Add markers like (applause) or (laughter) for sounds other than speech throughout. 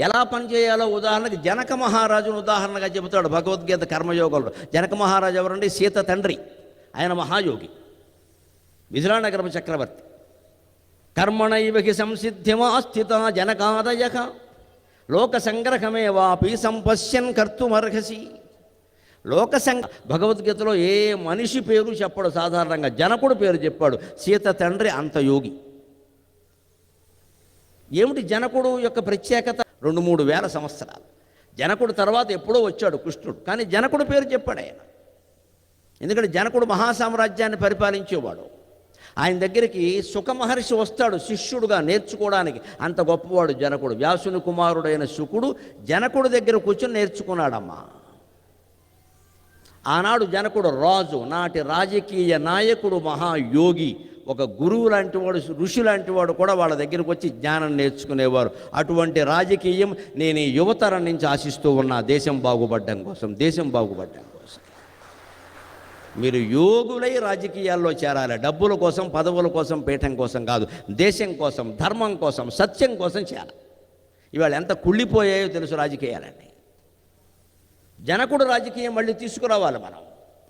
ఎలా పనిచేయాలో ఉదాహరణకి జనక మహారాజును ఉదాహరణగా చెబుతాడు భగవద్గీత కర్మయోగంలో. జనక మహారాజు ఎవరండి? సీత తండ్రి. ఆయన మహాయోగి. మిథిలానగరం చక్రవర్తి. కర్మణైవకి సంసిద్ధిమాస్థిత జనకాదయ. లోక సంగ్రహమే వాపి సంపశ్యన్ కర్తుమర్హసి. లోక సంగ భగవద్గీతలో ఏ మనిషి పేరు చెప్పడు. సాధారణంగా జనకుడు పేరు చెప్పాడు. సీత తండ్రి అంత యోగి. ఏమిటి జనకుడు యొక్క ప్రత్యేకత? రెండు మూడు వేల సంవత్సరాలు. జనకుడు తర్వాత ఎప్పుడో వచ్చాడు కృష్ణుడు. కానీ జనకుడు పేరు చెప్పాడు ఆయన. ఎందుకంటే జనకుడు మహాసామ్రాజ్యాన్ని పరిపాలించేవాడు. ఆయన దగ్గరికి సుఖ మహర్షి వస్తాడు శిష్యుడుగా నేర్చుకోవడానికి. అంత గొప్పవాడు జనకుడు. వ్యాసుని కుమారుడైన శుకుడు జనకుడు దగ్గర కూర్చొని నేర్చుకున్నాడమ్మా. ఆనాడు జనకుడు రాజు నాటి రాజకీయ నాయకుడు మహాయోగి ఒక గురువు లాంటి వాడు ఋషి లాంటి వాడు కూడా వాళ్ళ దగ్గరికి వచ్చి జ్ఞానం నేర్చుకునేవారు. అటువంటి రాజకీయం నేను ఈ యువతరం నుంచి ఆశిస్తూ ఉన్నా దేశం బాగుపడడం కోసం దేశం బాగుపడడం కోసం. మీరు యోగులై రాజకీయాల్లో చేరాలి. డబ్బుల కోసం పదవుల కోసం పీఠం కోసం కాదు. దేశం కోసం ధర్మం కోసం సత్యం కోసం చేరాలి. ఇవాళ ఎంత కుళ్ళిపోయాయో తెలుసు రాజకీయాలన్నీ. జనకుడు రాజకీయం మళ్ళీ తీసుకురావాలి మనం.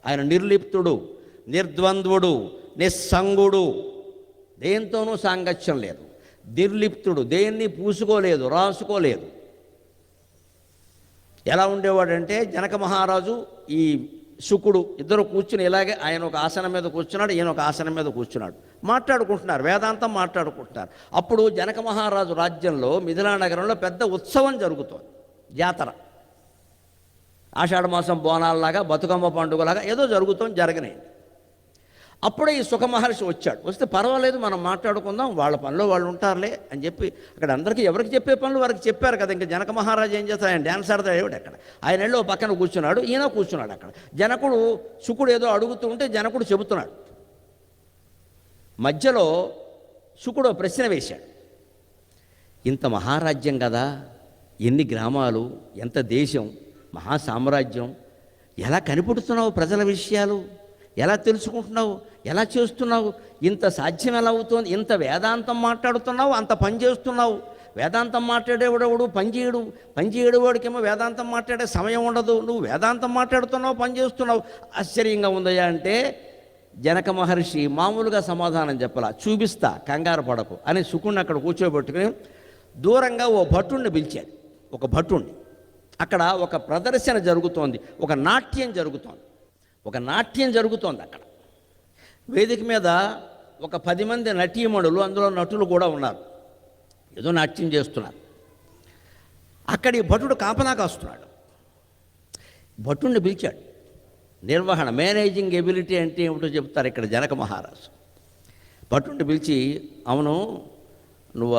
ఆయన నిర్లిప్తుడు నిర్ద్వంద్వుడు నిస్సంగుడు. దేంతోనూ సాంగత్యం లేదు. నిర్లిప్తుడు దేన్ని పూసుకోలేదు రాసుకోలేదు. ఎలా ఉండేవాడంటే జనక మహారాజు ఈ శుకుడు ఇద్దరు కూర్చుని ఇలాగే ఆయన ఒక ఆసనం మీద కూర్చున్నాడు ఈయన ఒక ఆసనం మీద కూర్చున్నాడు. మాట్లాడుకుంటున్నారు వేదాంతం మాట్లాడుకుంటున్నారు. అప్పుడు జనక మహారాజు రాజ్యంలో మిథిలా నగరంలో పెద్ద ఉత్సవం జరుగుతోంది. జాతర. ఆషాఢ మాసం బోనాలలాగా బతుకమ్మ పండుగలాగా ఏదో జరుగుతాం జరగనేది అప్పుడే ఈ సుఖ మహర్షి వచ్చాడు. వస్తే పర్వాలేదు మనం మాట్లాడుకుందాం వాళ్ళ పనిలో వాళ్ళు ఉంటారులే అని చెప్పి అక్కడ అందరికీ ఎవరికి చెప్పే పనులు వారికి చెప్పారు కదా. ఇంకా జనక మహారాజు ఏం చేస్తాడు? ఆయన డ్యాన్స్ ఆడతాడు ఏమిటి అక్కడ. ఆయన ఎల్లో పక్కన కూర్చున్నాడు ఈయన కూర్చున్నాడు అక్కడ. జనకుడు శుకుడు ఏదో అడుగుతూ ఉంటే జనకుడు చెబుతున్నాడు. మధ్యలో శుకుడు ఓ ప్రశ్న వేశాడు. ఇంత మహారాజ్యం కదా ఎన్ని గ్రామాలు ఎంత దేశం మహాసామ్రాజ్యం. ఎలా కనిపెడుతున్నావు ప్రజల విషయాలు? ఎలా తెలుసుకుంటున్నావు? ఎలా చేస్తున్నావు? ఇంత సాధ్యం ఎలా అవుతుంది? ఇంత వేదాంతం మాట్లాడుతున్నావు? అంత పని చేస్తున్నావు? వేదాంతం మాట్లాడేవాడెవడు? పనిచేయడు పనిచేయడేవాడికేమో వేదాంతం మాట్లాడే సమయం ఉండదు. నువ్వు వేదాంతం మాట్లాడుతున్నావు పని చేస్తున్నావు. ఆశ్చర్యంగా ఉందయ్యా అంటే జనక మహర్షి మామూలుగా సమాధానం చెప్పలా? చూపిస్తా కంగారు పడకు అని సుకుణ్ణి అక్కడ కూర్చోబెట్టుకుని దూరంగా ఓ భటుణ్ణి పిలిచాడు. ఒక భటుణ్ణి. అక్కడ ఒక ప్రదర్శన జరుగుతోంది ఒక నాట్యం జరుగుతోంది. ఒక నాట్యం జరుగుతోంది అక్కడ. వేదిక మీద ఒక పది మంది నటీమణులు అందులో నటులు కూడా ఉన్నారు. ఏదో నాట్యం చేస్తున్నారు. అక్కడి భటుడు కాపలా కాస్తున్నాడు భటుణ్ణి పిలిచాడు. నిర్వహణ మేనేజింగ్ ఎబిలిటీ అంటే ఏమిటో చెప్తారు ఇక్కడ జనక మహారాజు. భటుణ్ణి పిలిచి అవును నువ్వు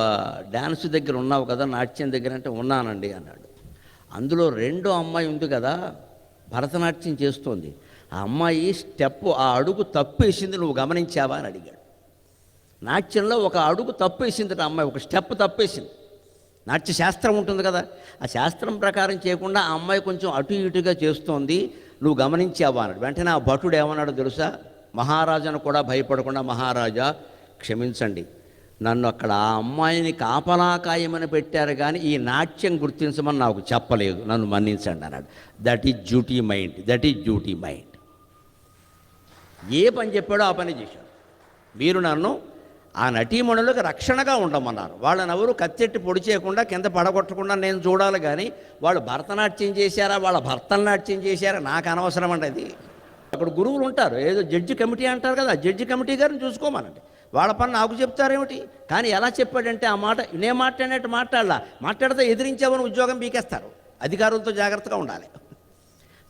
డ్యాన్స్ దగ్గర ఉన్నావు కదా నాట్యం దగ్గర అంటే ఉన్నానండి అన్నాడు. అందులో రెండో అమ్మాయి ఉంది కదా భరతనాట్యం చేస్తోంది. ఆ అమ్మాయి స్టెప్ ఆ అడుగు తప్పేసింది నువ్వు గమనించావా అని అడిగాడు. నాట్యంలో ఒక అడుగు తప్పేసింది ఆ అమ్మాయి ఒక స్టెప్ తప్పేసింది. నాట్య శాస్త్రం ఉంటుంది కదా ఆ శాస్త్రం ప్రకారం చేయకుండా ఆ అమ్మాయి కొంచెం అటు ఇటుగా చేస్తోంది నువ్వు గమనించావా అన్నాడు వెంటనే ఆ భటుడు ఏమన్నాడు తెలుసా? మహారాజాను కూడా భయపడకుండా మహారాజా క్షమించండి. నన్ను అక్కడ ఆ అమ్మాయిని కాపలాకాయమని పెట్టారు కానీ ఈ నాట్యం గుర్తించమని నాకు చెప్పలేదు. నన్ను మన్నించండి అన్నాడు. That is duty mind that is duty mind ఏ పని చెప్పాడో ఆ పని చేశాడు. మీరు నన్ను ఆ నటీమణులకు రక్షణగా ఉండమన్నారు. వాళ్ళని ఎవరు కత్తెట్టి పొడి చేయకుండా కింద పడగొట్టకుండా నేను చూడాలి కానీ వాళ్ళు భరతనాట్యం చేశారా వాళ్ళ భర్తనాట్యం చేశారా నాకు అనవసరం అండి అది. అక్కడ గురువులు ఉంటారు. ఏదో జడ్జి కమిటీ అంటారు కదా జడ్జి కమిటీ గారిని చూసుకోమనండి. వాళ్ళ పని నాకు చెప్తారేమిటి? కానీ ఎలా చెప్పాడంటే ఆ మాట నేను మాట్లాడినట్టు మాట్లాడాల. మాట్లాడితే ఎదిరించామని ఉద్యోగం పీకేస్తారు. అధికారులతో జాగ్రత్తగా ఉండాలి.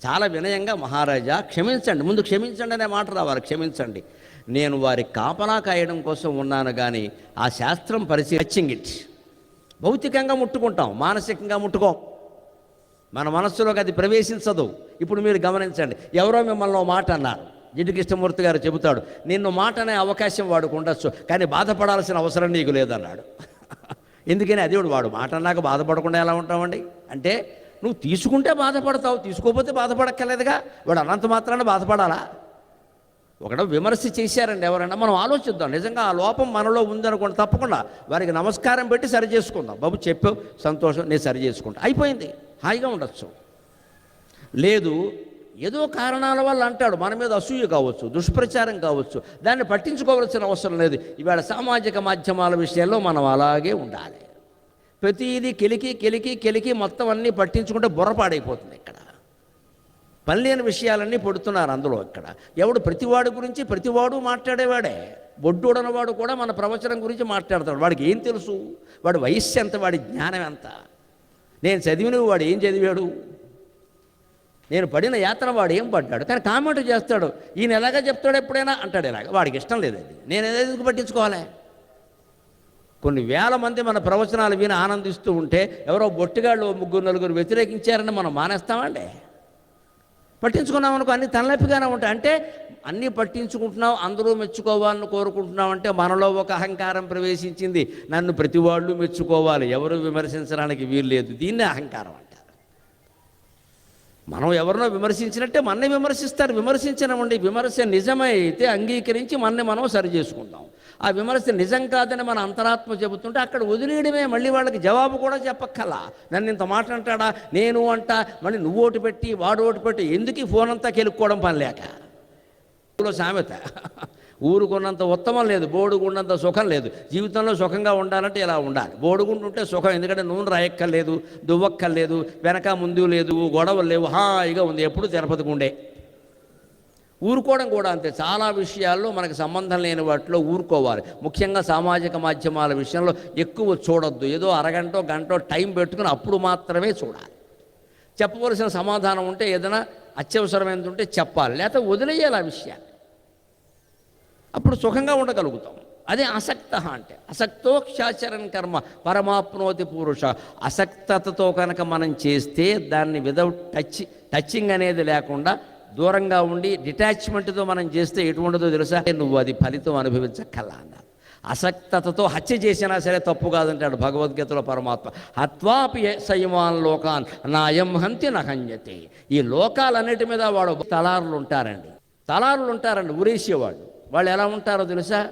చాలా వినయంగా మహారాజా క్షమించండి ముందు క్షమించండి అనే మాట రావాలి క్షమించండి. నేను వారి కాపలా కాయడం కోసం ఉన్నాను కానీ ఆ శాస్త్రం పరిశీలింగ్ ఇట్ భౌతికంగా ముట్టుకుంటాం మానసికంగా ముట్టుకోం. మన మనస్సులోకి అది ప్రవేశించదు. ఇప్పుడు మీరు గమనించండి ఎవరో మిమ్మల్ని ఓ మాట అన్నారు. జిడ్డు కృష్ణమూర్తి గారు చెబుతాడు నిన్ను మాట అనే అవకాశం వాడుకు ఉండొచ్చు కానీ బాధపడాల్సిన అవసరం నీకు లేదన్నాడు. (laughs) ఎందుకని? అదేవాడు వాడు మాట అన్నాక బాధపడకుండా ఎలా ఉంటామండి? అంటే నువ్వు తీసుకుంటే బాధపడతావు తీసుకోకపోతే బాధపడక్కర్లేదుగా. వాడు అనంత మాత్రాన బాధపడాలా? ఒకడ విమర్శ చేశారండి ఎవరైనా మనం ఆలోచిద్దాం నిజంగా ఆ లోపం మనలో ఉందనుకోండి తప్పకుండా వారికి నమస్కారం పెట్టి సరి చేసుకుందాం. బాబు చెప్పావు సంతోషం నేను సరి చేసుకుంటా. అయిపోయింది హాయిగా ఉండొచ్చు. లేదు ఏదో కారణాల వల్ల అంటాడు మన మీద అసూయ కావచ్చు దుష్ప్రచారం కావచ్చు దాన్ని పట్టించుకోవాల్సిన అవసరం లేదు. ఇవాళ సామాజిక మాధ్యమాల విషయంలో మనం అలాగే ఉండాలి. ప్రతిదీ కెలికి కెలికి కెలికి మొత్తం అన్నీ పట్టించుకుంటే బుర్రపాడైపోతుంది ఇక్కడ. పని లేని విషయాలన్నీ పడుతున్నారు అందులో ఇక్కడ. ఎవడు ప్రతివాడు గురించి ప్రతివాడు మాట్లాడేవాడే. బొడ్డూడనవాడు కూడా మన ప్రవచనం గురించి మాట్లాడతాడు. వాడికి ఏం తెలుసు? వాడి వయస్సు ఎంత? వాడి జ్ఞానం ఎంత? నేను చదివిన వాడు ఏం చదివాడు? నేను పడిన యాత్ర వాడు ఏం పడ్డాడు? కానీ కామెంట్ చేస్తాడు. ఈయన ఎలాగా చెప్తాడు ఎప్పుడైనా అంటాడు ఇలాగ. వాడికి ఇష్టం లేదు అది నేను ఎందుకు పట్టించుకోవాలి? కొన్ని వేల మంది మన ప్రవచనాలు విని ఆనందిస్తూ ఉంటే ఎవరో బొట్టుగాళ్ళు ముగ్గురు నలుగురు వ్యతిరేకించారని మనం మానేస్తామండి పట్టించుకున్నాం అనుకో అన్ని తలనొప్పిగానే ఉంటాయి. అంటే అన్నీ పట్టించుకుంటున్నాం అందరూ మెచ్చుకోవాలని కోరుకుంటున్నాం అంటే మనలో ఒక అహంకారం ప్రవేశించింది. నన్ను ప్రతి వాళ్ళు మెచ్చుకోవాలి. ఎవరు విమర్శించడానికి వీలు లేదు. దీన్నే అహంకారం అంట మనం ఎవరినో విమర్శించినట్టే మనని విమర్శిస్తారు. విమర్శించనివ్వండి విమర్శ నిజమైతే అంగీకరించి మనని మనం సరి చేసుకుందాం ఆ విమర్శ నిజం కాదని మన అంతరాత్మ చెబుతుంటే అక్కడ వదిలేయడమే. మళ్ళీ వాళ్ళకి జవాబు కూడా చెప్పక్కల. నన్ను ఇంత మాట అంటాడా? నేను అంట. మళ్ళీ నువ్వు ఓటు పెట్టి వాడు ఓటు పెట్టి ఎందుకు ఈ ఫోన్ అంతా కెలుక్కోవడం పని లేక? సామెత. ఊరుకున్నంత ఉత్తమం లేదు బోడుగున్నంత సుఖం లేదు. జీవితంలో సుఖంగా ఉండాలంటే ఇలా ఉండాలి? బోడుగుంటుంటే సుఖం ఎందుకంటే నూనె రాయక్కర్లేదు దువ్వక్కర్లేదు వెనక ముందు లేదు గొడవలు లేవు హాయిగా ఉంది ఎప్పుడు తిరుపతి గుండే ఊరుకోవడం కూడా అంతే. చాలా విషయాల్లో మనకు సంబంధం లేని వాటిలో ఊరుకోవాలి. ముఖ్యంగా సామాజిక మాధ్యమాల విషయంలో ఎక్కువ చూడొద్దు. ఏదో అరగంటో గంటో టైం పెట్టుకుని అప్పుడు మాత్రమే చూడాలి. చెప్పవలసిన సమాధానం ఉంటే ఏదైనా అత్యవసరమైనది ఉంటే చెప్పాలి. లేకపోతే వదిలేయాలి ఆ విషయాన్ని. అప్పుడు సుఖంగా ఉండగలుగుతాం. అదే అసక్త అంటే అసక్తో క్షాచరణ కర్మ పరమాప్నోతి పురుష. అసక్తతతో కనుక మనం చేస్తే దాన్ని విదౌట్ టచ్ టచింగ్ అనేది లేకుండా దూరంగా ఉండి డిటాచ్మెంట్తో మనం చేస్తే ఎటువంటిదో తెలుసా? నువ్వు అది ఫలితం అనుభవించక్కల అన్నారు అసక్తతతో హత్య చేసినా సరే తప్పు కాదంటాడు భగవద్గీతలో పరమాత్మ. హత్వాపి సయమాన్ లోకాన్ నాయం హంతి నహన్యతే. ఈ లోకాలన్నిటి మీద వాడు తలారులు ఉంటారండి. తలారులు ఉంటారండి ఉరేసేవాడు వాళ్ళు ఎలా ఉంటారో తెలుసా?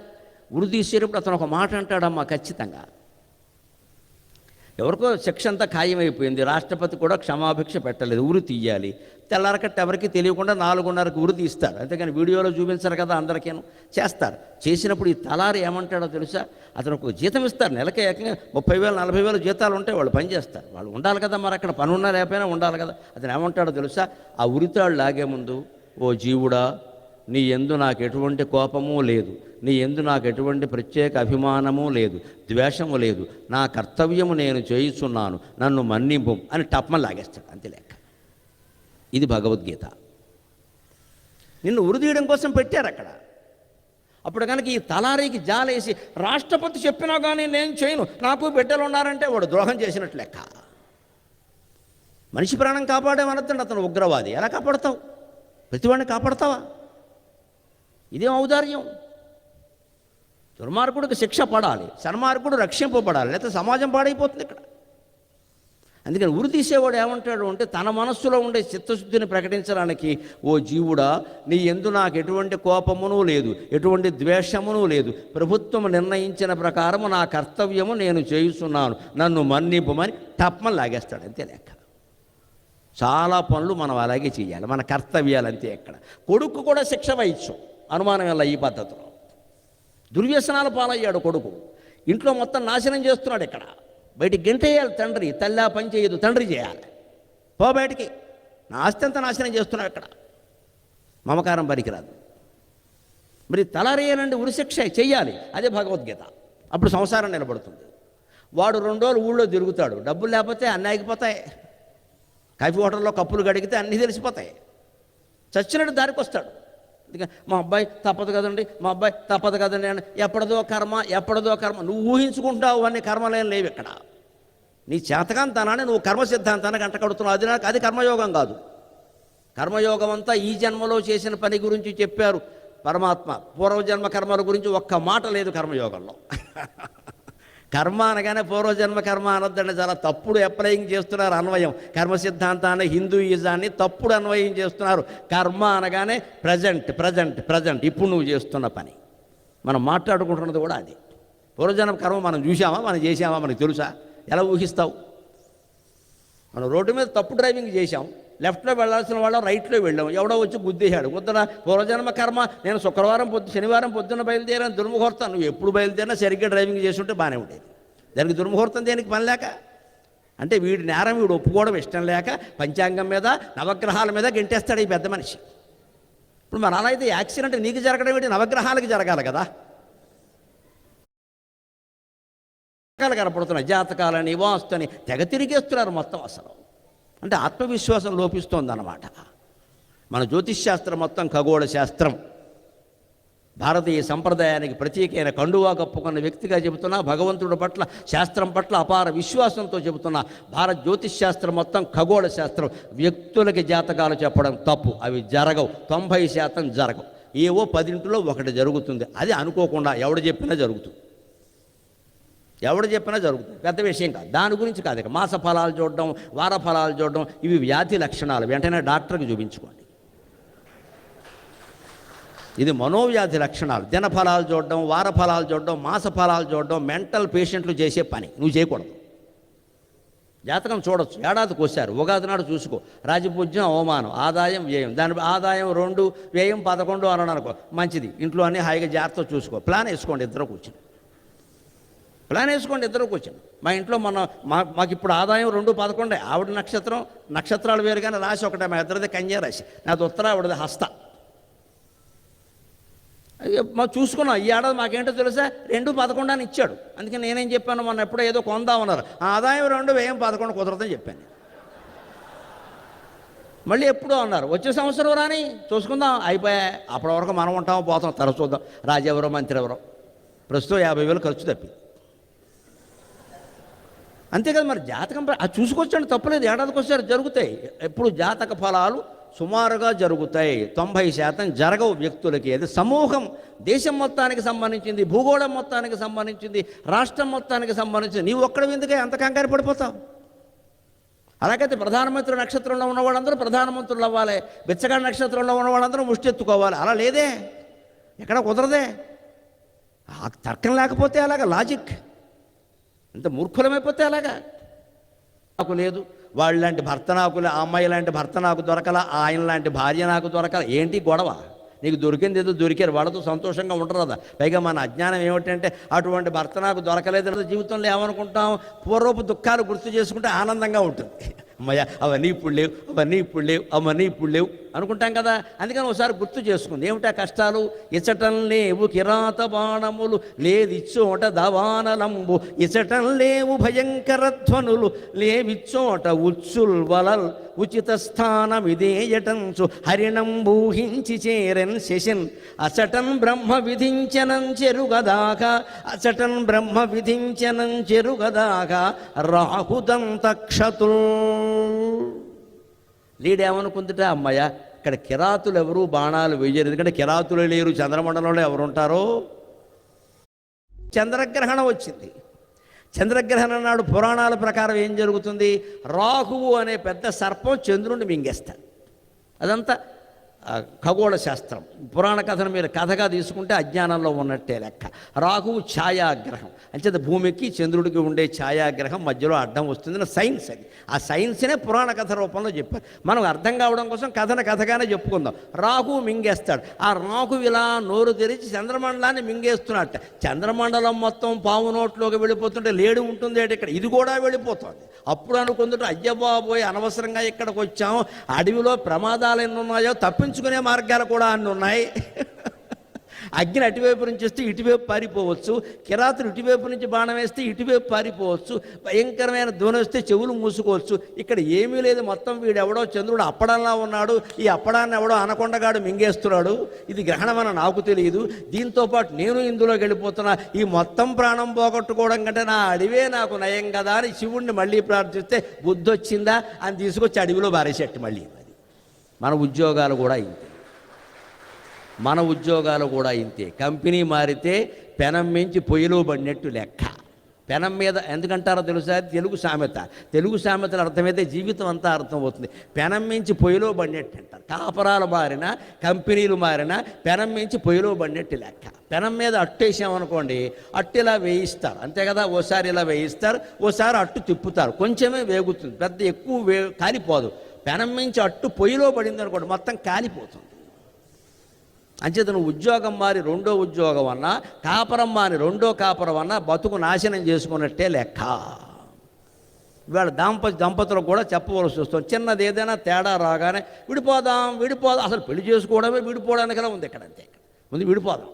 ఉరి తీసేటప్పుడు అతను ఒక మాట అంటాడమ్మా ఖచ్చితంగా. ఎవరికో శిక్ష అంతా ఖాయమైపోయింది. రాష్ట్రపతి కూడా క్షమాభిక్ష పెట్టలేదు. ఉరి తీయాలి. తెల్లారకట్ట ఎవరికి తెలియకుండా నాలుగున్నరకు ఉరి తీస్తారు అంతేకాని వీడియోలో చూపించరు కదా అందరికీను. చేస్తారు. చేసినప్పుడు ఈ తలారి ఏమంటాడో తెలుసా? అతను ఒక జీతం ఇస్తారు. నెలకి ఏకంగా ముప్పై వేలు నలభై వేలు జీతాలు ఉంటే వాళ్ళు పని చేస్తారు. వాళ్ళు ఉండాలి కదా మరి అక్కడ పని ఉన్నా లేకపోయినా ఉండాలి కదా. అతను ఏమంటాడో తెలుసా? ఆ ఉరితాడు లాగే ముందు ఓ జీవుడా నీ ఎందు నాకు ఎటువంటి కోపము లేదు. నీ ఎందు నాకు ఎటువంటి ప్రత్యేక అభిమానము లేదు. ద్వేషము లేదు. నా కర్తవ్యము నేను చేయిస్తున్నాను నన్ను మన్నింపు అని టప్మని లాగేస్తాడు. అంతే లెక్క. ఇది భగవద్గీత. నిన్ను ఉరిదీయడం కోసం పెట్టారు అక్కడ. అప్పుడు కనుక ఈ తలారీకి జాలేసి రాష్ట్రపతి చెప్పినా కానీ నేను చేయను. నాకు బిడ్డలు ఉన్నారంటే వాడు ద్రోహం చేసినట్టు లెక్క. మనిషి ప్రాణం కాపాడేమనద్దండి అతను ఉగ్రవాది. ఎలా కాపాడతావు? ప్రతివాడిని కాపాడతావా? ఇదేం ఔదార్యం? దుర్మార్గుడికి శిక్ష పడాలి సన్మార్గుడు రక్షింపబడాలి లేకపోతే సమాజం పాడైపోతుంది ఇక్కడ. అందుకని ఉరి తీసేవాడు ఏమంటాడు అంటే తన మనస్సులో ఉండే చిత్తశుద్ధిని ప్రకటించడానికి ఓ జీవుడా నీ ఎందు నాకు ఎటువంటి కోపమును లేదు ఎటువంటి ద్వేషమును లేదు. ప్రభుత్వం నిర్ణయించిన ప్రకారము నా కర్తవ్యము నేను చేయిస్తున్నాను నన్ను మన్నింపమని తప్పమని లాగేస్తాడు అంతే లెక్క. చాలా పనులు మనం అలాగే చేయాలి మన కర్తవ్యాలు అంతే ఎక్కడ కొడుకు కూడా శిక్ష వహించు. అనుమానం వల్ల ఈ పద్ధతిలో. దుర్వ్యసనాలు పాలయ్యాడు కొడుకు. ఇంట్లో మొత్తం నాశనం చేస్తున్నాడు ఇక్కడ. బయటికి గెంటేయాలి తండ్రి. తల్లి ఆ పని చేయదు. తండ్రి చేయాలి. పో బయటికి. నా ఆస్తి అంతా నాశనం చేస్తున్నాడు ఇక్కడ. మమకారం పనికిరాదు. మరి తలరేయనండి ఉరిశిక్ష చెయ్యాలి. అదే భగవద్గీత. అప్పుడు సంసారం నిలబడుతుంది. వాడు రెండు రోజులు ఊళ్ళో తిరుగుతాడు. డబ్బులు లేకపోతే అన్నీ ఆగిపోతాయి. కాఫీ హోటల్లో కప్పులు గడిగితే అన్నీ తెలిసిపోతాయి. చచ్చినట్టు దారికి వస్తాడు మా అబ్బాయి తప్పదు కదండి మా అబ్బాయి తప్పదు కదండి అని ఎప్పటిదో కర్మ ఎప్పటిదో కర్మ నువ్వు ఊహించుకుంటావు అనే కర్మలేం లేవు ఇక్కడ. నీ చేతకాంతనాన్ని నువ్వు కర్మ సిద్ధాంతానికి అంటకడుతున్నావు అది నాకు అది కర్మయోగం కాదు. కర్మయోగం అంతా ఈ జన్మలో చేసిన పని గురించి చెప్పారు పరమాత్మ. పూర్వజన్మ కర్మల గురించి ఒక్క మాట లేదు కర్మయోగంలో. (laughs) కర్మ అనగానే పూర్వజన్మ కర్మ అనొద్దండి. చాలా తప్పుడు అప్లయింగ్ చేస్తున్నారు అన్వయం. కర్మ సిద్ధాంతాన్ని హిందూయిజాన్ని తప్పుడు అన్వయం చేస్తున్నారు. కర్మ అనగానే ప్రజెంట్ ప్రజెంట్ ప్రజెంట్ ఇప్పుడు నువ్వు చేస్తున్న పని. మనం మాట్లాడుకుంటున్నది కూడా అది. పూర్వజన్మ కర్మ మనం చూసామా మనం చేసామా మనకు తెలుసా? ఎలా ఊహిస్తావు? మనం రోడ్డు మీద తప్పు డ్రైవింగ్ చేశాం. లెఫ్ట్లో వెళ్ళాల్సిన వాళ్ళం రైట్లో వెళ్ళాం. ఎవడో వచ్చి గుద్దేశాడు. గుద్దన పూర్వజన్మ కర్మ నేను శుక్రవారం పొద్దు శనివారం పొద్దున్న బయలుదేరాను దుర్ముహూర్తం నువ్వు ఎప్పుడు బయలుదేరినా సరిగ్గా డ్రైవింగ్ చేస్తుంటే బాగానే ఉండేది. దానికి దుర్ముహూర్తం దేనికి పని లేక? అంటే వీడి నేరం వీడు ఒప్పుకోవడం ఇష్టం లేక పంచాంగం మీద నవగ్రహాల మీద గెంటేస్తాడు ఈ పెద్ద మనిషి. ఇప్పుడు మరి అలా అయితే యాక్సిడెంట్ నీకు జరగడం ఏంటి? నవగ్రహాలకి జరగాలి కదా? రకాలు కనపడుతున్నాయి. జాతకాలని వాస్తుని తెగ తిరిగేస్తున్నారు మొత్తం అసలు. అంటే ఆత్మవిశ్వాసం లోపిస్తోందన్నమాట. మన జ్యోతిష్ శాస్త్రం మొత్తం ఖగోళ శాస్త్రం. భారతీయ సంప్రదాయానికి ప్రత్యేకమైన కండువా కప్పుకున్న వ్యక్తిగా చెబుతున్నా భగవంతుడి పట్ల శాస్త్రం పట్ల అపార విశ్వాసంతో చెబుతున్నా భారత జ్యోతిష్ శాస్త్రం మొత్తం ఖగోళ శాస్త్రం. వ్యక్తులకి జాతకాలు చెప్పడం తప్పు అవి జరగవు తొంభై శాతం జరగవు. ఏవో పదింటిలో ఒకటి జరుగుతుంది. అది అనుకోకుండా ఎవడు చెప్పినా జరుగుతుంది. ఎవడు చెప్పినా జరుగుతుంది పెద్ద విషయం కాదు. దాని గురించి కాదు ఇక. మాస ఫలాలు చూడడం వార ఫలాలు చూడడం ఇవి వ్యాధి లక్షణాలు. వెంటనే డాక్టర్కి చూపించుకోండి. ఇది మనోవ్యాధి లక్షణాలు. దిన ఫలాలు చూడడం వార ఫలాలు చూడడం మాస ఫలాలు చూడడం మెంటల్ పేషెంట్లు చేసే పని. నువ్వు చేయకూడదు. జాతకం చూడొచ్చు. ఏడాదికి వచ్చారు ఉగాది నాడు చూసుకో. రాజపూజ్యం అవమానం ఆదాయం వ్యయం. దాని ఆదాయం రెండు వ్యయం పదకొండు అని అనుకో మంచిది. ఇంట్లో అన్ని హాయిగా జాగ్రత్త చూసుకో. ప్లాన్ వేసుకోండి ఇద్దరు కూర్చుని. ప్లాన్ వేసుకోండి ఇద్దరు కూర్చొని. మా ఇంట్లో మన మా మాకు ఇప్పుడు ఆదాయం రెండు పదకొండే. ఆవిడ నక్షత్రం నక్షత్రాలు వేరు కానీ రాశి ఒకటే. మా ఇద్దరిది కన్యా రాశి. నాది ఉత్తర ఆవిడది హస్త. మా చూసుకున్నాం. ఈ ఏడాది మాకేంటో తెలుసా? రెండు పదకొండు అని ఇచ్చాడు. అందుకే నేనేం చెప్పాను? మొన్న ఎప్పుడో ఏదో కొందామన్నారు. ఆ ఆదాయం రెండు వ్యయం పదకొండు కుదరదని చెప్పాను. మళ్ళీ ఎప్పుడో అన్నారు. వచ్చే సంవత్సరం రాని చూసుకుందాం. అయిపోయా. అప్పటి వరకు మనం ఉంటాం పోతాం. తర్వాత చూద్దాం. మంత్రి ఎవరో. ప్రస్తుతం యాభై వేలు ఖర్చు తప్పింది. అంతే కదా మరి జాతకం అది చూసుకొచ్చాను తప్పలేదు. ఏడాదికి జరుగుతాయి. ఎప్పుడు జాతక ఫలాలు సుమారుగా జరుగుతాయి. తొంభై శాతం జరగవు వ్యక్తులకి. అది సమూహం. దేశం మొత్తానికి సంబంధించింది భూగోళం మొత్తానికి సంబంధించింది రాష్ట్రం మొత్తానికి సంబంధించింది. నీవు ఒక్కడ ఎందుకే అంత కంగారు పడిపోతావు? అలాగైతే ప్రధానమంత్రి నక్షత్రంలో ఉన్నవాళ్ళందరూ ప్రధానమంత్రులు అవ్వాలి. బిచ్చగాడి నక్షత్రంలో ఉన్నవాళ్ళందరూ ముష్టి ముష్టెత్తుకోవాలి. అలా లేదే. ఎక్కడ కుదరదే. ఆ తర్కం లేకపోతే అలాగా లాజిక్. ఇంత మూర్ఖులమైపోతే అలాగా? నాకు లేదు. వాళ్ళ లాంటి భర్త నాకు ఆ అమ్మాయి లాంటి భర్త నాకు దొరకల ఆయన లాంటి భార్య నాకు దొరకల. ఏంటి గొడవ? నీకు దొరికింది ఏదో దొరికారు వాళ్ళతో సంతోషంగా ఉండరు పైగా మన అజ్ఞానం ఏమిటంటే అటువంటి భర్త నాకు దొరకలేదు జీవితంలో ఏమనుకుంటాం? పూర్వపు దుఃఖాలు గుర్తు చేసుకుంటే ఆనందంగా ఉంటుంది. అమ్మయ్య అవన్నీ ఇప్పుడు లేవు అవన్నీ ఇప్పుడు లేవు అవన్నీ ఇప్పుడు లేవు అనుకుంటాం కదా. అందుకని ఒకసారి గుర్తు చేసుకుంది. ఏమిటా కష్టాలు? ఇచ్చటం లేవు కిరాత బాణములు లేదిచ్చోట దవానలంబు. ఇచ్చటం లేవు భయంకర ధ్వనులు లేవిచ్చోట ఉచ్చుల్ వలల్ ఉచిత స్థానం ఇదేయటంచు హరిణం ఊహించి చేరన్ శశన్ అచటన్ బ్రహ్మ విధించనం చెరుగదాక. అచటన్ బ్రహ్మ విధించనం చెరుగదాక. రాహుదంతక్షతుల్ లీడేమనుకుందిట అమ్మయ్య ఇక్కడ కిరాతులు ఎవరు బాణాలు వేయరు. ఎందుకంటే కిరాతులు లేరు చంద్రమండలంలో ఎవరు ఉంటారో చంద్రగ్రహణం వచ్చింది. చంద్రగ్రహణం నాడు పురాణాల ప్రకారం ఏం జరుగుతుంది? రాహువు అనే పెద్ద సర్పం చంద్రుణ్ణి మింగేస్తాడు. అదంతా ఖగోళ శాస్త్రం. పురాణ కథను మీరు కథగా తీసుకుంటే అజ్ఞానంలో ఉన్నట్టే లెక్క. రాహువు ఛాయాగ్రహం. అంచేత భూమికి చంద్రుడికి ఉండే ఛాయాగ్రహం మధ్యలో అడ్డం వస్తుందని సైన్స్ అది. ఆ సైన్స్నే పురాణ కథ రూపంలో చెప్పారు. మనం అర్థం కావడం కోసం కథను కథగానే చెప్పుకుందాం. రాహు మింగేస్తాడు. ఆ రాహు ఇలా నోరు తెరిచి చంద్రమండలాన్ని మింగేస్తున్నట్ట. చంద్రమండలం మొత్తం పాము నోట్లోకి వెళ్ళిపోతుంటే లేడు ఉంటుంది ఇక్కడ? ఇది కూడా వెళ్ళిపోతుంది. అప్పుడు అనుకుంటుంటే అయ్యబాబోయ్ అనవసరంగా ఇక్కడికి వచ్చాము అడవిలో ప్రమాదాలు ఎన్ని ఉన్నాయో తప్పించుకునే మార్గాలు కూడా అన్ని ఉన్నాయి. (laughs) అగ్ని అటువైపు నుంచి వస్తే ఇటువైపు పారిపోవచ్చు. కిరాతులు ఇటువైపు నుంచి బాణం వేస్తే ఇటువైపు పారిపోవచ్చు. భయంకరమైన ధ్వని వస్తే చెవులు మూసుకోవచ్చు. ఇక్కడ ఏమీ లేదు. మొత్తం వీడెవడో చంద్రుడు అప్పడంలా ఉన్నాడు. ఈ అప్పడాన్ని ఎవడో అనకొండగాడు మింగేస్తున్నాడు. ఇది గ్రహణం అని నాకు తెలియదు. దీంతో పాటు నేను ఇందులోకి వెళ్ళిపోతున్నా. ఈ మొత్తం ప్రాణం పోగొట్టుకోవడం కంటే నా అడివే నాకు నయం కదా అని శివుణ్ణి మళ్ళీ ప్రార్థిస్తే బుద్ధి వచ్చిందా అని తీసుకొచ్చి అడవిలో బారేసేట్టు మళ్ళీ. మన ఉద్యోగాలు కూడా ఇంతే. మన ఉద్యోగాలు కూడా ఇంతే. కంపెనీ మారితే పెనం మించి పొయ్యిలో పడినట్టు లెక్క. పెనం మీద ఎందుకంటారో తెలుసా? తెలుగు సామెత. తెలుగు సామెతలు అర్థమైతే జీవితం అంతా అర్థం అవుతుంది పెనం మించి పొయ్యిలో పడినట్టు అంటారు. కాపరాలు మారిన కంపెనీలు మారిన పెనం మించి పొయ్యిలో పడినట్టు లెక్క. పెనం మీద అట్టు వేసామనుకోండి అట్టు ఇలా వేయిస్తారు. అంతే కదా? ఓసారి ఇలా వేయిస్తారు ఓసారి అట్టు తిప్పుతారు. కొంచెమే వేగుతుంది. పెద్ద ఎక్కువ వే కాలిపోదు. పెనం మించి అట్టు పొయ్యిలో పడింది అనుకోండి మొత్తం కాలిపోతుంది. అంచేత నువ్వు ఉద్యోగం మారి రెండో ఉద్యోగం అన్నా కాపరం మారి రెండో కాపరం అన్నా బతుకు నాశనం చేసుకున్నట్టే లెక్క. వీళ్ళ దాంప దంపతులకు కూడా చెప్పవలసి వస్తుంది. చిన్నది ఏదైనా తేడా రాగానే విడిపోదాం విడిపోదాం. అసలు పెళ్ళి చేసుకోవడమే విడిపోవడానికలా ఉంది ఇక్కడ అంతే. ముందు విడిపోదాం.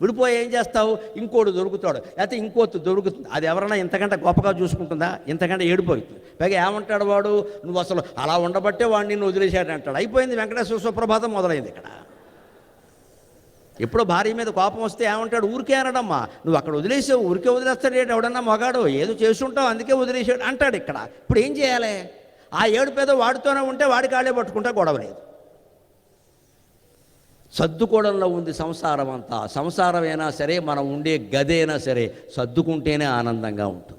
విడిపోయి ఏం చేస్తావు? ఇంకోటి దొరుకుతాడు. లేకపోతే ఇంకోటి దొరుకుతుంది. అది ఎవరైనా ఇంతకంటే గొప్పగా చూసుకుంటుందా? ఇంతకంటే ఏడిపోతుంది పైగా ఏమంటాడు వాడు? నువ్వు అసలు అలా ఉండబట్టే వాడిని నిన్ను వదిలేశాడు అంటాడు. అయిపోయింది వెంకటేశ్వర సుప్రభాతం మొదలైంది ఇక్కడ. ఎప్పుడో భార్య మీద కోపం వస్తే ఏమంటాడు? ఊరికే అనడమ్మా. నువ్వు అక్కడ వదిలేసావు. ఊరికే వదిలేస్తాడు ఏంటి? ఎవడన్నా మగాడు. ఏదో చేసుంటావు. అందుకే వదిలేసాడు అంటాడు ఇక్కడ. ఇప్పుడు ఏం చేయాలి? ఆ ఏడు పేద వాడితోనే ఉంటే వాడి కాళ్ళే పట్టుకుంటే గొడవ లేదు. సర్దుకోవడంలో ఉంది సంసారం అంతా సంసారమైనా సరే మనం ఉండే గది అయినా సరే సర్దుకుంటేనే ఆనందంగా ఉంటుంది.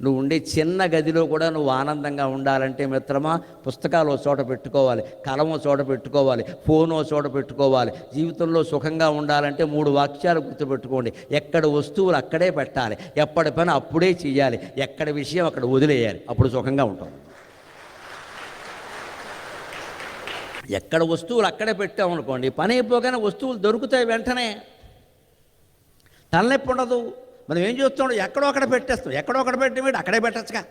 నువ్వు ఉండే చిన్న గదిలో కూడా నువ్వు ఆనందంగా ఉండాలంటే మిత్రమా పుస్తకాలు చోట పెట్టుకోవాలి కలమో చోట పెట్టుకోవాలి ఫోన్ చోట పెట్టుకోవాలి జీవితంలో సుఖంగా ఉండాలంటే మూడు వాక్యాలు గుర్తుపెట్టుకోండి. ఎక్కడ వస్తువులు అక్కడే పెట్టాలి ఎప్పటి పని అప్పుడే చేయాలి ఎక్కడ విషయం అక్కడ వదిలేయాలి అప్పుడు సుఖంగా ఉంటాం. ఎక్కడ వస్తువులు అక్కడే పెట్టామనుకోండి పని అయిపోగానే వస్తువులు దొరుకుతాయి వెంటనే. తలనొప్పి ఉండదు. మనం ఏం చేస్తాం ఎక్కడో అక్కడ పెట్టేస్తాం ఎక్కడో అక్కడ పెట్టి అక్కడే పెట్టచ్చుగా.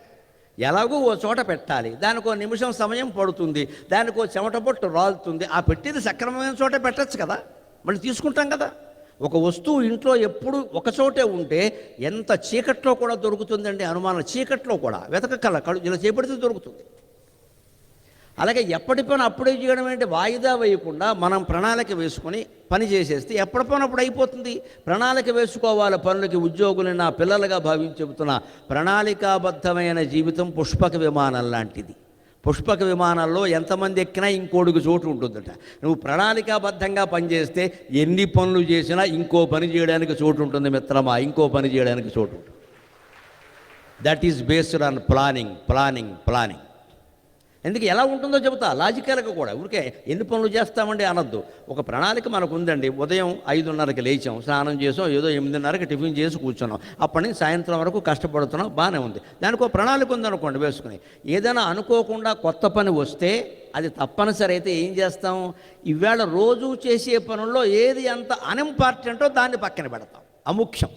ఎలాగో ఓ చోట పెట్టాలి. దానికి ఓ నిమిషం సమయం పడుతుంది. దానికి ఓ చెమట పొట్టు రాలుతుంది. ఆ పెట్టింది సక్రమమైన చోట పెట్టచ్చు కదా. మళ్ళీ తీసుకుంటాం కదా. ఒక వస్తువు ఇంట్లో ఎప్పుడు ఒక చోటే ఉంటే ఎంత చీకట్లో కూడా దొరుకుతుందండి అనుమానం. చీకట్లో కూడా వెతకగల కళ్ళు ఇలా చేపడితే దొరుకుతుంది. అలాగే ఎప్పటి పని అప్పుడే చేయడం ఏంటి? వాయిదా వేయకుండా మనం ప్రణాళిక వేసుకొని పని చేసేస్తే ఎప్పటి పని అప్పుడు అయిపోతుంది. ప్రణాళిక వేసుకోవాలి. పనులకి ఉద్యోగులు నా పిల్లలుగా భావించి చెబుతున్న ప్రణాళికాబద్ధమైన జీవితం పుష్పక విమానం లాంటిది. పుష్పక విమానాల్లో ఎంతమంది ఎక్కినా ఇంకోడికి చోటు ఉంటుందట. నువ్వు ప్రణాళికాబద్ధంగా పనిచేస్తే ఎన్ని పనులు చేసినా ఇంకో పని చేయడానికి చోటు ఉంటుంది మిత్రమా? ఇంకో పని చేయడానికి చోటు ఉంటుంది. That is based on planning planning planning ఎందుకు ఎలా ఉంటుందో చెబుతా లాజికల్గా కూడా. ఊరికే ఎన్ని పనులు చేస్తామండి అనొద్దు. ఒక ప్రణాళిక మనకు ఉందండి ఉదయం ఐదున్నరకి లేచాం స్నానం చేసాం ఏదో ఎనిమిదిన్నరకి టిఫిన్ చేసి కూర్చున్నాం. అప్పటి నుంచి సాయంత్రం వరకు కష్టపడుతున్నాం బాగానే ఉంది. దానికి ఒక ప్రణాళిక ఉందనుకోండి వేసుకుని. ఏదైనా అనుకోకుండా కొత్త పని వస్తే అది తప్పనిసరి అయితే ఏం చేస్తాం? ఇవాళ రోజు చేసే పనుల్లో ఏది ఎంత అనింపార్టెంటో దాన్ని పక్కన పెడతాం. అముఖ్యం.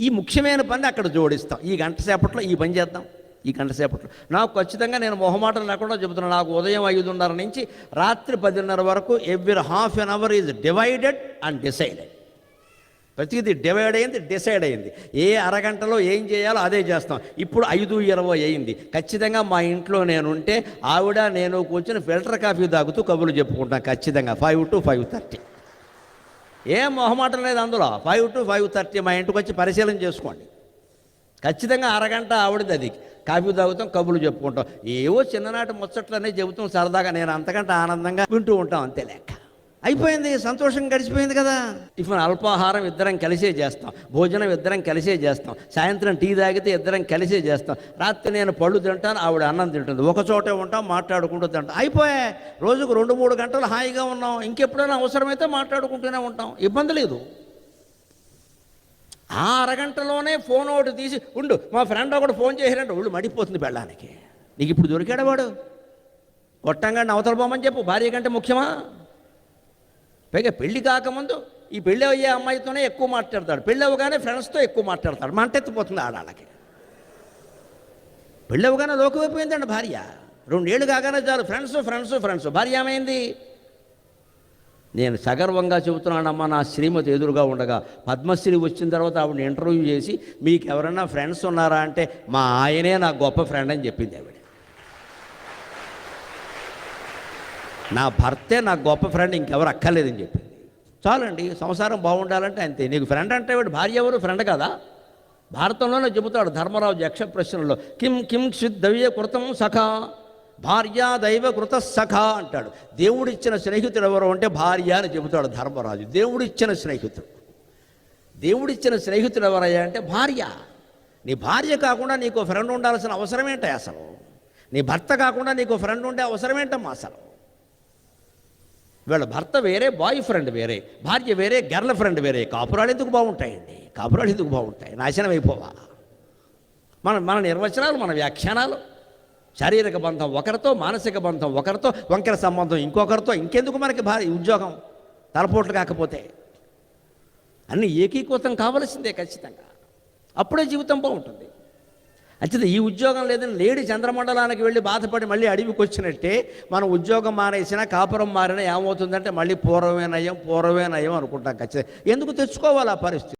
ఈ ముఖ్యమైన పని అక్కడ జోడిస్తాం. ఈ గంట సేపట్లో ఈ పని చేద్దాం. ఈ గంట సేపట్లో. నాకు ఖచ్చితంగా నేను మొహమాటం లేకుండా చెబుతున్నాను నాకు ఉదయం ఐదున్నర నుంచి రాత్రి పదిన్నర వరకు every half an hour is divided and decided. ప్రతిదీ డివైడ్ అయింది డిసైడ్ అయింది. ఏ అరగంటలో ఏం చేయాలో అదే చేస్తాం. ఇప్పుడు ఐదు ఇరవై అయింది. ఖచ్చితంగా మా ఇంట్లో నేను ఉంటే ఆవిడ నేను కూర్చొని ఫిల్టర్ కాఫీ తాగుతూ కబుర్లు చెప్పుకుంటాను ఖచ్చితంగా ఫైవ్ టు ఫైవ్ థర్టీ. ఏం మొహమాటం లేదు అందులో. ఫైవ్ టు ఫైవ్ థర్టీ మా ఇంటికి వచ్చి పరిశీలన చేసుకోండి. ఖచ్చితంగా అరగంట ఆవిడది అది. కాఫీ తాగుతాం కబుర్లు చెప్పుకుంటాం. ఏవో చిన్ననాటి ముచ్చట్లనే చెబుతాం సరదాగా. నేను అంతకంటే ఆనందంగా వింటూ ఉంటాం అంతే లెక్క. అయిపోయింది సంతోషం గడిచిపోయింది కదా. టిఫిన్ అల్పాహారం ఇద్దరం కలిసే చేస్తాం. భోజనం ఇద్దరం కలిసే చేస్తాం. సాయంత్రం టీ తాగితే ఇద్దరం కలిసే చేస్తాం. రాత్రి నేను పళ్ళు తింటాను ఆవిడ అన్నం తింటుంది. ఒక చోటే ఉంటాం మాట్లాడుకుంటూ తింటాం. అయిపోయా రోజుకు రెండు మూడు గంటలు హాయిగా ఉన్నాం. ఇంకెప్పుడైనా అవసరమైతే మాట్లాడుకుంటూనే ఉంటాం. ఇబ్బంది లేదు. ఆ అరగంటలోనే ఫోన్ ఒకటి తీసి ఉండు మా ఫ్రెండ్ ఒకటి ఫోన్ చేసినట్టు ఒళ్ళు మడిపోతుంది పెళ్ళానికి. నీకు ఇప్పుడు దొరికాడు వాడు? కొట్టంగా అవతల పోమని చెప్పు భార్య కంటే ముఖ్యమా? పైగా పెళ్ళి కాకముందు ఈ పెళ్ళి అయ్యే అమ్మాయితోనే ఎక్కువ మాట్లాడతాడు. పెళ్ళి అవ్వగానే ఫ్రెండ్స్తో ఎక్కువ మాట్లాడతాడు. మంటెత్తిపోతుంది ఆడాళ్ళకి. పెళ్ళి అవ్వగానే లోకమైపోయిందండి భార్య. రెండేళ్ళు కాగానే చాలు. ఫ్రెండ్స్ ఫ్రెండ్స్ ఫ్రెండ్స్ భార్య ఏమైంది? నేను సగర్వంగా చెబుతున్నానమ్మా నా శ్రీమతి ఎదురుగా ఉండగా. పద్మశ్రీ వచ్చిన తర్వాత ఆవిడ ఇంటర్వ్యూ చేసి మీకు ఎవరైనా ఫ్రెండ్స్ ఉన్నారా? అంటే మా ఆయనే నా గొప్ప ఫ్రెండ్ అని చెప్పింది ఆవిడ. నా భర్తే నా గొప్ప ఫ్రెండ్ ఇంకెవరు అక్కర్లేదని చెప్పింది. చాలండి సంసారం బాగుండాలంటే అంతే. నీకు ఫ్రెండ్ అంటే వాడు భార్య ఎవరు? ఫ్రెండ్ కదా. భారతంలోనే చెబుతాడు ధర్మరాజు యక్ష ప్రశ్నలో కిం కిం దవ్య కృతం సఖా భార్య దైవ కృత సఖ అంటాడు. దేవుడిచ్చిన స్నేహితుడు ఎవరు అంటే భార్య అని చెబుతాడు ధర్మరాజు. దేవుడిచ్చిన స్నేహితుడు. దేవుడిచ్చిన స్నేహితుడు ఎవరయ్యా అంటే భార్య. నీ భార్య కాకుండా నీకు ఫ్రెండ్ ఉండాల్సిన అవసరం ఏంటి అసలు? నీ భర్త కాకుండా నీకు ఫ్రెండ్ ఉండే అవసరం ఏంటమ్మా అసలు? వీళ్ళ భర్త వేరే బాయ్ ఫ్రెండ్ వేరే భార్య వేరే గర్ల్ ఫ్రెండ్ వేరే. కాపురాలు ఎందుకు బాగుంటాయండి? కాపురాలు ఎందుకు బాగుంటాయి? నాశనం అయిపోవా? మన మన నిర్వచనాలు మన వ్యాఖ్యానాలు శారీరక బంధం ఒకరితో మానసిక బంధం ఒకరితో వంకర సంబంధం ఇంకొకరితో ఇంకెందుకు మనకి భారీ ఉద్యోగం? తలపోట్లు కాకపోతే. అన్ని ఏకీకృతం కావలసిందే ఖచ్చితంగా. అప్పుడే జీవితం బాగుంటుంది. అంచేత ఈ ఉద్యోగం లేదని లేడి చంద్రమండలానికి వెళ్ళి బాధపడి మళ్ళీ అడవికి వచ్చినట్టే మనం ఉద్యోగం మానేసినా కాపురం మారినా ఏమవుతుందంటే మళ్ళీ పూర్వమే నయం పూర్వమే నయం అనుకుంటాం ఖచ్చితంగా. ఎందుకు తెచ్చుకోవాలి ఆ పరిస్థితి?